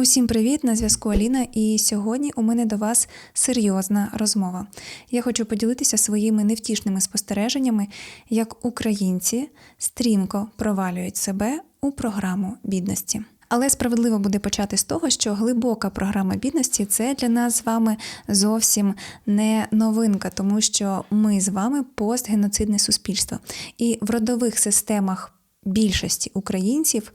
Усім привіт! На зв'язку Аліна, і сьогодні у мене до вас серйозна розмова. Я хочу поділитися своїми невтішними спостереженнями, як українці стрімко провалюють себе у програму бідності. Але справедливо буде почати з того, що глибока програма бідності це для нас з вами зовсім не новинка, тому що ми з вами постгеноцидне суспільство. І в родових системах більшості українців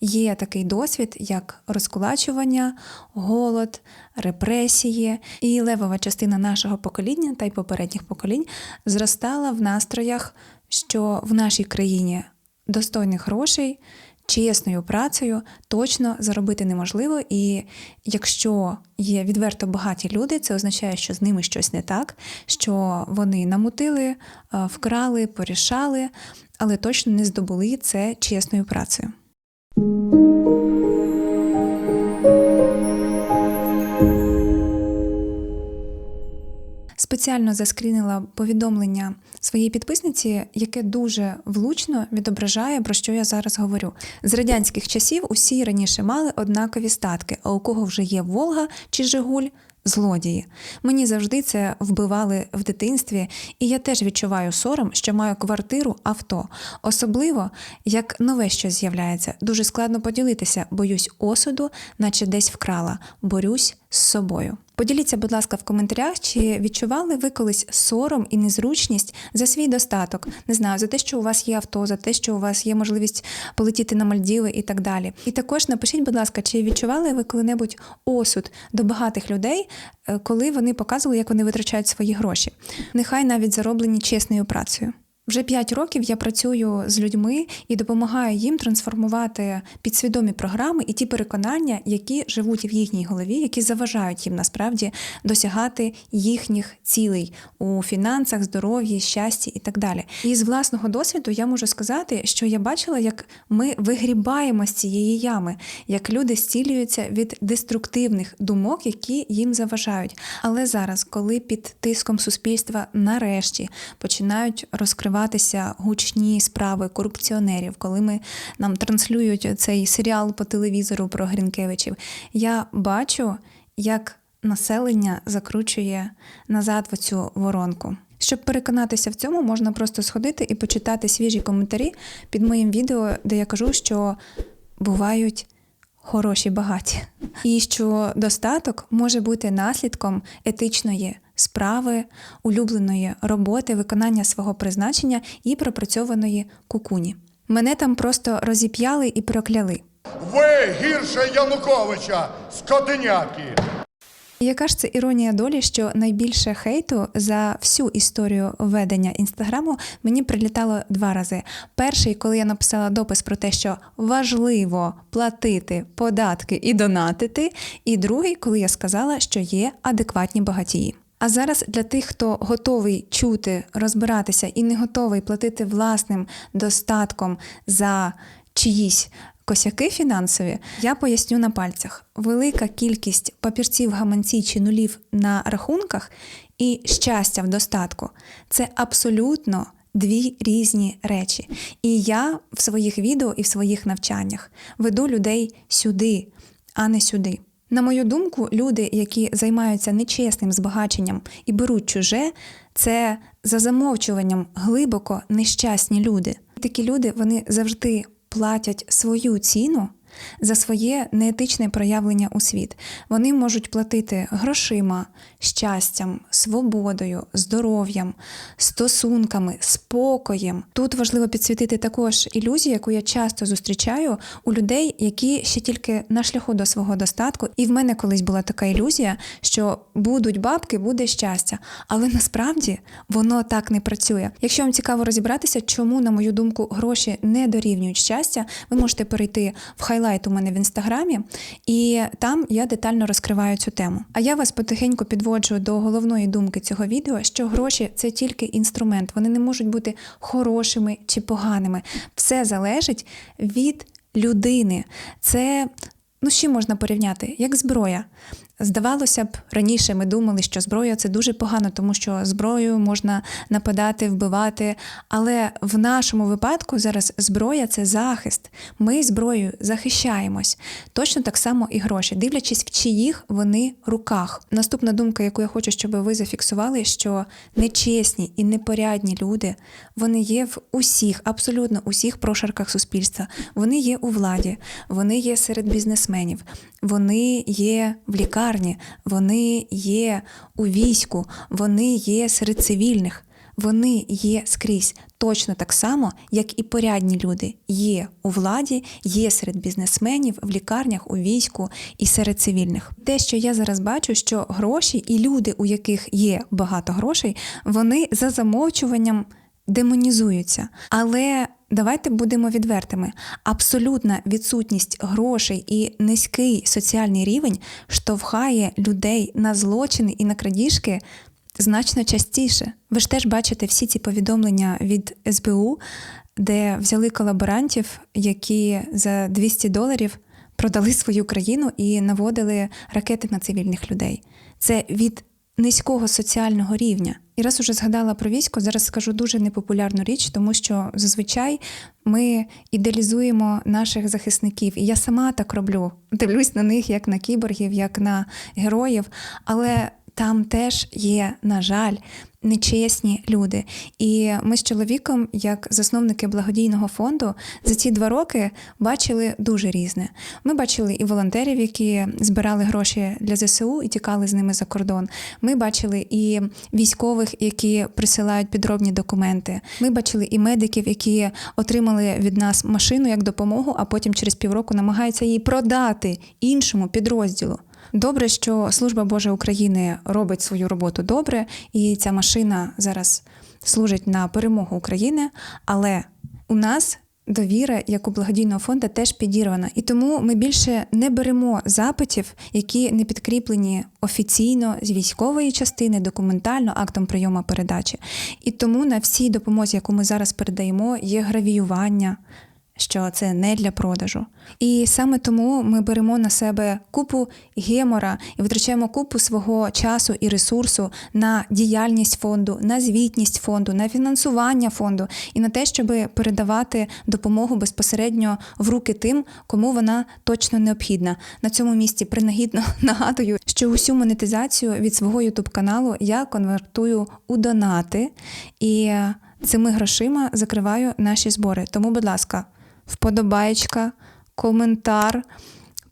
є такий досвід, як розкулачування, голод, репресії, і левова частина нашого покоління та й попередніх поколінь зростала в настроях, що в нашій країні достойних грошей. Чесною працею точно заробити неможливо, і якщо є відверто багаті люди, це означає, що з ними щось не так, що вони намутили, вкрали, порішали, але точно не здобули це чесною працею. Спеціально заскрінила повідомлення своїй підписниці, яке дуже влучно відображає, про що я зараз говорю. З радянських часів усі раніше мали однакові статки, а у кого вже є Волга чи Жигуль, злодії. Мені завжди це вбивали в дитинстві, і я теж відчуваю сором, що маю квартиру, авто. Особливо, як нове щось з'являється. Дуже складно поділитися, боюсь осуду, наче десь вкрала, борюсь з собою. Поділіться, будь ласка, в коментарях, чи відчували ви колись сором і незручність за свій достаток, не знаю, за те, що у вас є авто, за те, що у вас є можливість полетіти на Мальдіви і так далі. І також напишіть, будь ласка, чи відчували ви коли-небудь осуд до багатих людей, е, коли вони показували, як вони витрачають свої гроші? Нехай навіть зароблені чесною працею. Вже 5 років я працюю з людьми і допомагаю їм трансформувати підсвідомі програми і ті переконання, які живуть в їхній голові, які заважають їм насправді досягати їхніх цілей у фінансах, здоров'ї, щасті і так далі. І з власного досвіду я можу сказати, що я бачила, як ми вигрібаємо з цієї ями, як люди зцілюються від деструктивних думок, які їм заважають. Але зараз, коли під тиском суспільства нарешті починають розкривати розкриватися гучні справи корупціонерів, коли ми нам транслюють цей серіал по телевізору про Грінкевичів, я бачу, як населення закручує назад в цю воронку. Щоб переконатися в цьому, можна просто сходити і почитати свіжі коментарі під моїм відео, де я кажу, що бувають хороші багаті, і що достаток може бути наслідком етичної справи, улюбленої роботи, виконання свого призначення і пропрацьованої кукуні. Мене там просто розіп'яли і прокляли. Ви гірше Януковича, скотиняки! Яка ж це іронія долі, що найбільше хейту за всю історію ведення інстаграму мені прилітало два рази. Перший, коли я написала допис про те, що важливо платити податки і донатити, і другий, коли я сказала, що є адекватні багатії. А зараз для тих, хто готовий чути, розбиратися і не готовий платити власним достатком за чиїсь косяки фінансові, я поясню на пальцях. Велика кількість папірців гаманці чи нулів на рахунках і щастя в достатку це абсолютно дві різні речі. І я в своїх відео і в своїх навчаннях веду людей сюди, а не сюди. На мою думку, люди, які займаються нечесним збагаченням і беруть чуже, це за замовчуванням глибоко нещасні люди. Такі люди вони завжди платять свою ціну за своє неетичне проявлення у світ. Вони можуть платити грошима, щастям, свободою, здоров'ям, стосунками, спокоєм. Тут важливо підсвітити також ілюзію, яку я часто зустрічаю у людей, які ще тільки на шляху до свого достатку. І в мене колись була така ілюзія, що будуть бабки, буде щастя. Але насправді воно так не працює. Якщо вам цікаво розібратися, чому, на мою думку, гроші не дорівнюють щастя, ви можете перейти в хайлайт у мене в інстаграмі, і там я детально розкриваю цю тему. А я вас потихеньку підводжу до головної думки цього відео, що гроші це тільки інструмент, вони не можуть бути хорошими чи поганими. Все залежить від людини. Це Ну, з чим можна порівняти? Як зброя. Здавалося б, раніше ми думали, що зброя це дуже погано, тому що зброєю можна нападати, вбивати. Але в нашому випадку зараз зброя це захист. Ми зброєю захищаємось. Точно так само і гроші, дивлячись, в чиїх вони руках. Наступна думка, яку я хочу, щоб ви зафіксували, що нечесні і непорядні люди вони є в усіх, абсолютно усіх прошарках суспільства. Вони є у владі, вони є серед бізнесменів, вони є в лікарні, вони є у війську, вони є серед цивільних. Вони є скрізь точно так само, як і порядні люди є у владі, є серед бізнесменів, в лікарнях, у війську і серед цивільних. Те, що я зараз бачу, що гроші і люди, у яких є багато грошей, вони за замовчуванням демонізуються. Але давайте будемо відвертими: абсолютна відсутність грошей і низький соціальний рівень штовхає людей на злочини і на крадіжки. Значно частіше. Ви ж теж бачите всі ці повідомлення від СБУ, де взяли колаборантів, які за 200 доларів продали свою країну і наводили ракети на цивільних людей. Це від низького соціального рівня. І раз уже згадала про військо, зараз скажу дуже непопулярну річ, тому що зазвичай ми ідеалізуємо наших захисників. І я сама так роблю. Дивлюсь на них як на кіборгів, як на героїв. Але там теж є, на жаль, нечесні люди. І ми з чоловіком, як засновники благодійного фонду, за ці два роки бачили дуже різне. Ми бачили і волонтерів, які збирали гроші для ЗСУ і тікали з ними за кордон. Ми бачили і військових, які присилають підробні документи. Ми бачили і медиків, які отримали від нас машину як допомогу, а потім через півроку намагаються її продати іншому підрозділу. Добре, що служба Божа України робить свою роботу добре, і ця машина зараз служить на перемогу України. Але у нас довіра, як у благодійного фонду, теж підірвана. І тому ми більше не беремо запитів, які не підкріплені офіційно з військової частини, документально актом прийому передачі. І тому на всій допомозі, яку ми зараз передаємо, є гравіювання що це не для продажу. І саме тому ми беремо на себе купу гемора і витрачаємо купу свого часу і ресурсу на діяльність фонду, на звітність фонду, на фінансування фонду і на те, щоб передавати допомогу безпосередньо в руки тим, кому вона точно необхідна. На цьому місці принагідно нагадую, що усю монетизацію від свого ютуб каналу я конвертую у донати і цими грошима закриваю наші збори. Тому, будь ласка вподобаєчка, коментар,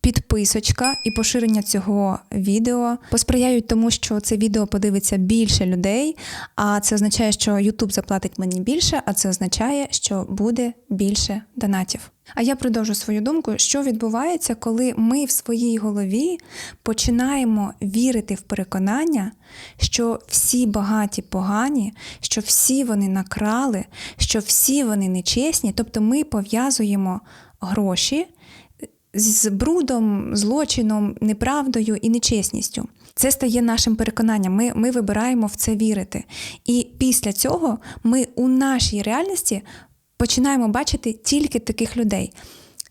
підписочка і поширення цього відео посприяють тому, що це відео подивиться більше людей. А це означає, що YouTube заплатить мені більше, а це означає, що буде більше донатів. А я продовжу свою думку, що відбувається, коли ми в своїй голові починаємо вірити в переконання, що всі багаті погані, що всі вони накрали, що всі вони нечесні, тобто ми пов'язуємо гроші з брудом, злочином, неправдою і нечесністю. Це стає нашим переконанням. Ми, ми вибираємо в це вірити. І після цього ми у нашій реальності починаємо бачити тільки таких людей.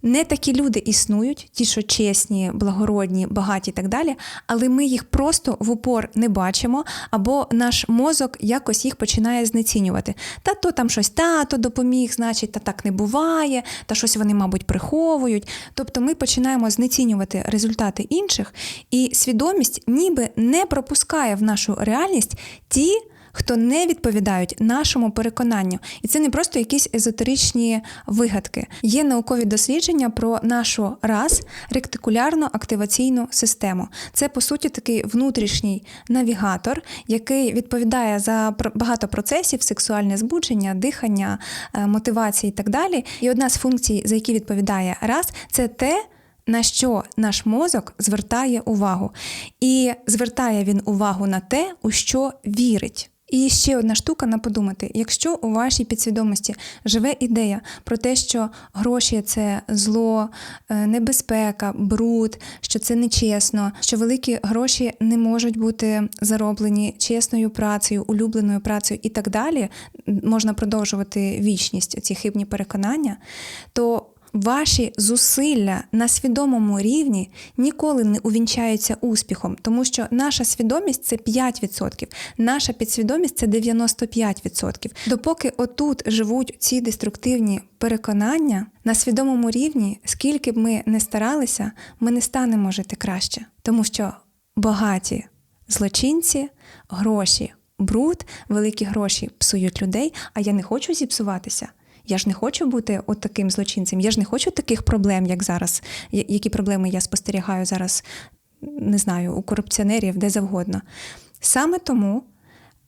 Не такі люди існують, ті, що чесні, благородні, багаті і так далі, але ми їх просто в упор не бачимо, або наш мозок якось їх починає знецінювати. Та то там щось тато допоміг, значить, та так не буває, та щось вони, мабуть, приховують. Тобто ми починаємо знецінювати результати інших, і свідомість ніби не пропускає в нашу реальність ті хто не відповідають нашому переконанню. І це не просто якісь езотеричні вигадки. Є наукові дослідження про нашу раз ректикулярну активаційну систему. Це по суті такий внутрішній навігатор, який відповідає за багато процесів: сексуальне збудження, дихання, е, мотивації і так далі. І одна з функцій, за які відповідає раз, це те. На що наш мозок звертає увагу, і звертає він увагу на те, у що вірить. І ще одна штука на подумати: якщо у вашій підсвідомості живе ідея про те, що гроші це зло, е, небезпека, бруд, що це нечесно, що великі гроші не можуть бути зароблені чесною працею, улюбленою працею і так далі, можна продовжувати вічність ці хибні переконання, то Ваші зусилля на свідомому рівні ніколи не увінчаються успіхом, тому що наша свідомість це 5%, наша підсвідомість це 95%. Допоки отут живуть ці деструктивні переконання на свідомому рівні, скільки б ми не старалися, ми не станемо жити краще, тому що багаті злочинці, гроші, бруд, великі гроші псують людей, а я не хочу зіпсуватися. Я ж не хочу бути от таким злочинцем. Я ж не хочу таких проблем, як зараз. Які проблеми я спостерігаю зараз, не знаю, у корупціонерів, де завгодно. Саме тому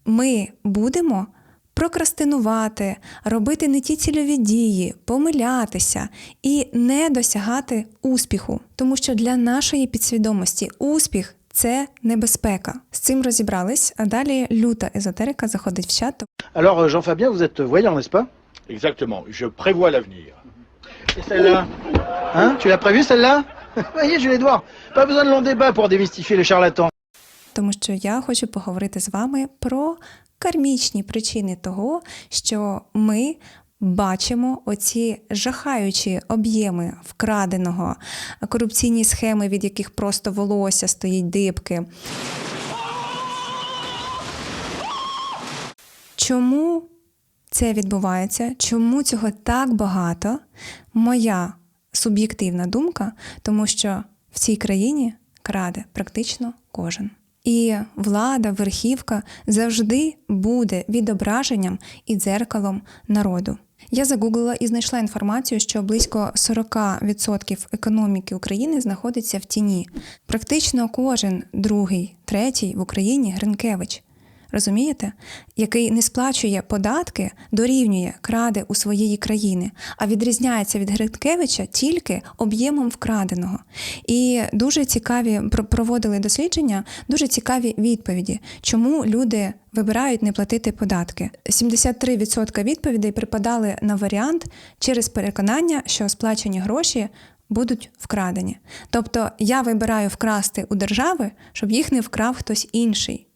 ми будемо прокрастинувати, робити не ті цільові дії, помилятися і не досягати успіху. Тому що для нашої підсвідомості успіх це небезпека. З цим розібрались, а далі люта езотерика заходить в чат. Alors, euh, Jean-Fabien, vous êtes voyant, n'est-ce pas Exactement, je prévois l'avenir. Et celle-là Hein Tu l'as prévue, celle-là Voyez, je vais les voir. Pas besoin de long débat pour démystifier les charlatans. тому що я хочу поговорити з вами про кармічні причини того, що ми бачимо оці жахаючі об'єми вкраденого, корупційні схеми, від яких просто волосся стоїть дибки. Чому це відбувається? Чому цього так багато? Моя суб'єктивна думка, тому що в цій країні краде практично кожен. І влада, верхівка завжди буде відображенням і дзеркалом народу. Я загуглила і знайшла інформацію, що близько 40% економіки України знаходиться в тіні. Практично кожен другий, третій в Україні Гринкевич. Розумієте, який не сплачує податки, дорівнює краде у своєї країни, а відрізняється від Гринкевича тільки об'ємом вкраденого. І дуже цікаві проводили дослідження, дуже цікаві відповіді, чому люди вибирають не платити податки. 73% відповідей припадали на варіант через переконання, що сплачені гроші. Будуть вкрадені. Тобто я вибираю вкрасти у держави, щоб їх не вкрав хтось інший.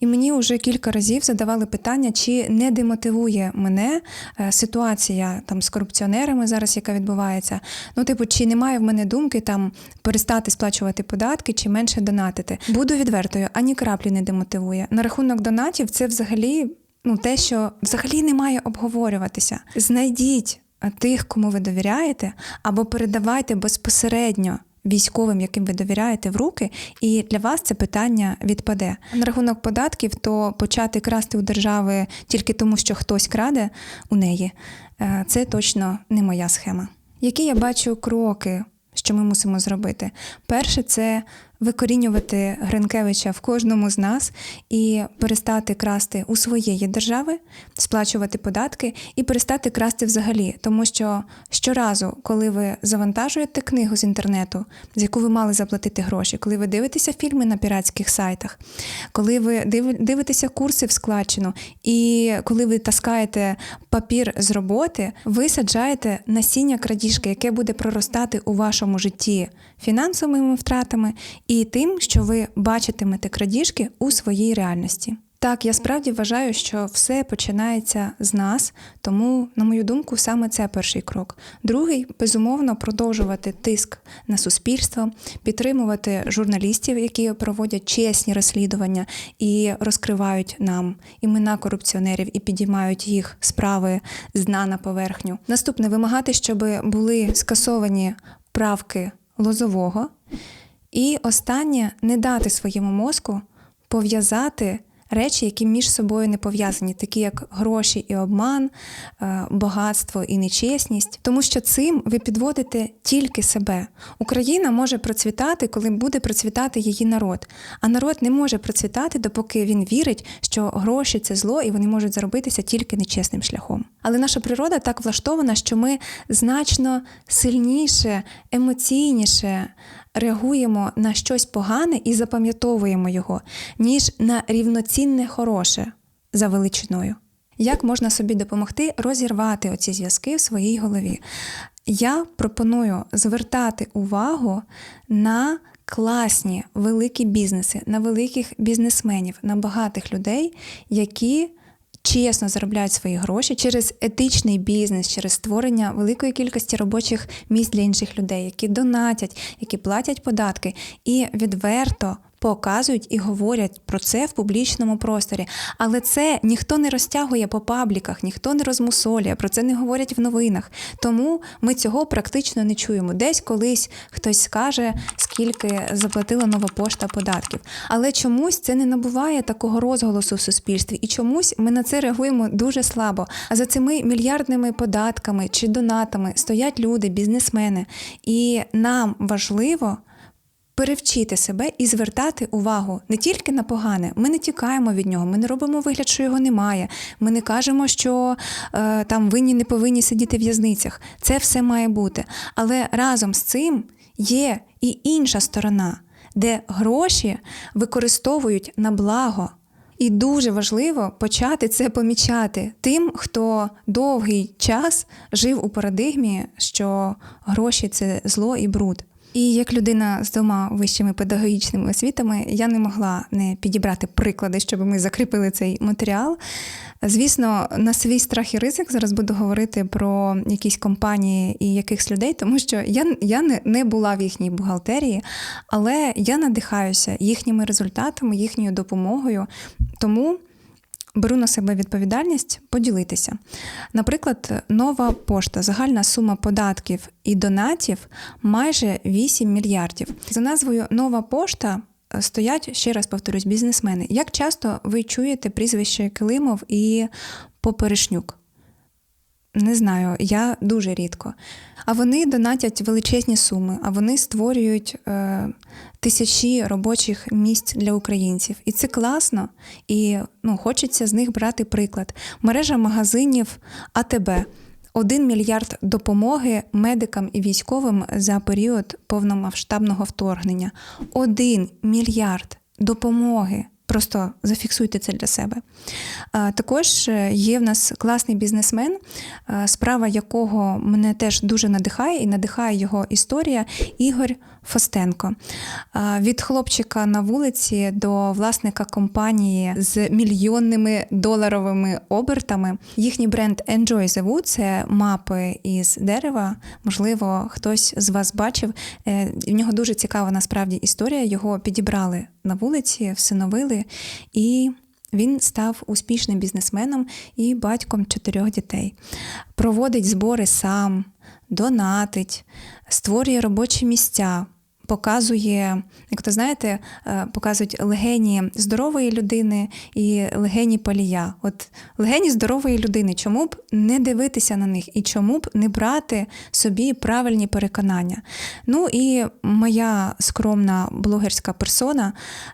І мені вже кілька разів задавали питання, чи не демотивує мене е, ситуація там з корупціонерами зараз, яка відбувається. Ну, типу, чи немає в мене думки там перестати сплачувати податки чи менше донатити. Буду відвертою, ані краплі не демотивує. На рахунок донатів, це взагалі ну, те, що взагалі не має обговорюватися. Знайдіть е, тих, кому ви довіряєте, або передавайте безпосередньо військовим, яким ви довіряєте в руки, і для вас це питання відпаде. На рахунок податків, то почати красти у держави тільки тому, що хтось краде у неї, е, це точно не моя схема. Які я бачу кроки, що ми мусимо зробити? Перше, це викорінювати Гринкевича в кожному з нас і перестати красти у своєї держави, сплачувати податки і перестати красти взагалі. Тому що щоразу, коли ви завантажуєте книгу з інтернету, з яку ви мали заплатити гроші, коли ви дивитеся фільми на піратських сайтах, коли ви дивитеся курси в складчину, і коли ви таскаєте папір з роботи, ви саджаєте насіння крадіжки, яке буде проростати у вашому житті фінансовими втратами і тим, що ви бачитимете крадіжки у своїй реальності. Так, я справді вважаю, що все починається з нас, тому, на мою думку, саме це перший крок. Другий безумовно продовжувати тиск на суспільство, підтримувати журналістів, які проводять чесні розслідування і розкривають нам імена корупціонерів і підіймають їх справи з дна на поверхню. Наступне вимагати, щоб були скасовані правки лозового. І останнє не дати своєму мозку пов'язати речі, які між собою не пов'язані, такі як гроші і обман, е, багатство і нечесність, тому що цим ви підводите тільки себе. Україна може процвітати, коли буде процвітати її народ. А народ не може процвітати, допоки він вірить, що гроші це зло, і вони можуть заробитися тільки нечесним шляхом. Але наша природа так влаштована, що ми значно сильніше, емоційніше реагуємо на щось погане і запам'ятовуємо його, ніж на рівноцінне хороше за величиною. Як можна собі допомогти розірвати оці зв'язки в своїй голові? Я пропоную звертати увагу на класні великі бізнеси, на великих бізнесменів, на багатих людей, які чесно заробляють свої гроші через етичний бізнес, через створення великої кількості робочих місць для інших людей, які донатять, які платять податки і відверто. Показують і говорять про це в публічному просторі, але це ніхто не розтягує по пабліках, ніхто не розмусолює, про це не говорять в новинах. Тому ми цього практично не чуємо. Десь колись хтось скаже, скільки заплатила нова пошта податків. Але чомусь це не набуває такого розголосу в суспільстві, і чомусь ми на це реагуємо дуже слабо. А за цими мільярдними податками чи донатами стоять люди, бізнесмени, і нам важливо. Перевчити себе і звертати увагу не тільки на погане. Ми не тікаємо від нього, ми не робимо вигляд, що його немає. Ми не кажемо, що е, там винні не повинні сидіти в в'язницях. Це все має бути. Але разом з цим є і інша сторона, де гроші використовують на благо. І дуже важливо почати це помічати тим, хто довгий час жив у парадигмі, що гроші це зло і бруд. І як людина з двома вищими педагогічними освітами, я не могла не підібрати приклади, щоб ми закріпили цей матеріал. Звісно, на свій страх і ризик зараз буду говорити про якісь компанії і якихось людей, тому що я, я не, не була в їхній бухгалтерії, але я надихаюся їхніми результатами, їхньою допомогою. Тому беру на себе відповідальність поділитися. Наприклад, нова пошта, загальна сума податків і донатів майже 8 мільярдів. За назвою Нова пошта. Стоять, ще раз повторюсь, бізнесмени. Як часто ви чуєте прізвище Килимов і Поперешнюк? Не знаю, я дуже рідко. А вони донатять величезні суми, а вони створюють е, тисячі робочих місць для українців. І це класно, і ну, хочеться з них брати приклад. Мережа магазинів АТБ. Один мільярд допомоги медикам і військовим за період повномасштабного вторгнення. Один мільярд допомоги. Просто зафіксуйте це для себе. Також е, є в нас класний бізнесмен, е, справа якого мене теж дуже надихає, і надихає його історія Ігор Фостенко. Від хлопчика на вулиці до власника компанії з мільйонними доларовими обертами. Їхній бренд Enjoy the Wood – це мапи із дерева. Можливо, хтось з вас бачив. Е, В нього дуже цікава насправді історія. Його підібрали на вулиці, всиновили, і він став успішним бізнесменом і батьком чотирьох дітей. Проводить збори сам, донатить, створює робочі місця. Показує, як то знаєте, е, показують легені здорової людини і легені палія. От легені здорової людини, чому б не дивитися на них і чому б не брати собі правильні переконання? Ну і моя скромна блогерська персона,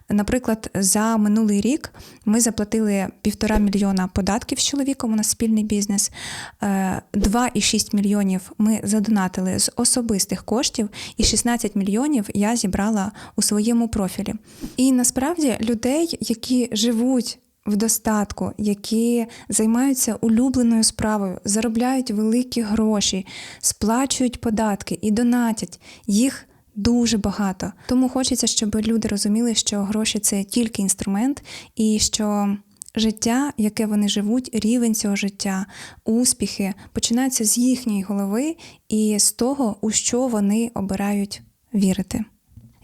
наприклад, за минулий рік ми заплатили півтора мільйона податків з чоловіком. У нас спільний бізнес. Е, 2,6 мільйонів ми задонатили з особистих коштів, і 16 мільйонів я зібрала у своєму профілі. І насправді людей, які живуть в достатку, які займаються улюбленою справою, заробляють великі гроші, сплачують податки і донатять, їх дуже багато. Тому хочеться, щоб люди розуміли, що гроші це тільки інструмент, і що життя, яке вони живуть, рівень цього життя, успіхи починаються з їхньої голови і з того, у що вони обирають вірити.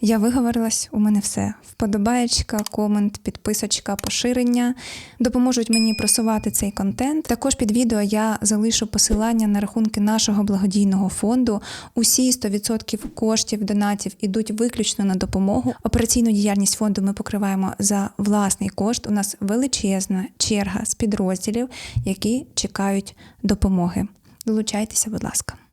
Я виговорилась, у мене все. Вподобаєчка, комент, підписочка, поширення допоможуть мені просувати цей контент. Також під відео я залишу посилання на рахунки нашого благодійного фонду. Усі 100% коштів донатів ідуть виключно на допомогу. Операційну діяльність фонду ми покриваємо за власний кошт. У нас величезна черга з підрозділів, які чекають допомоги. Долучайтеся, будь ласка.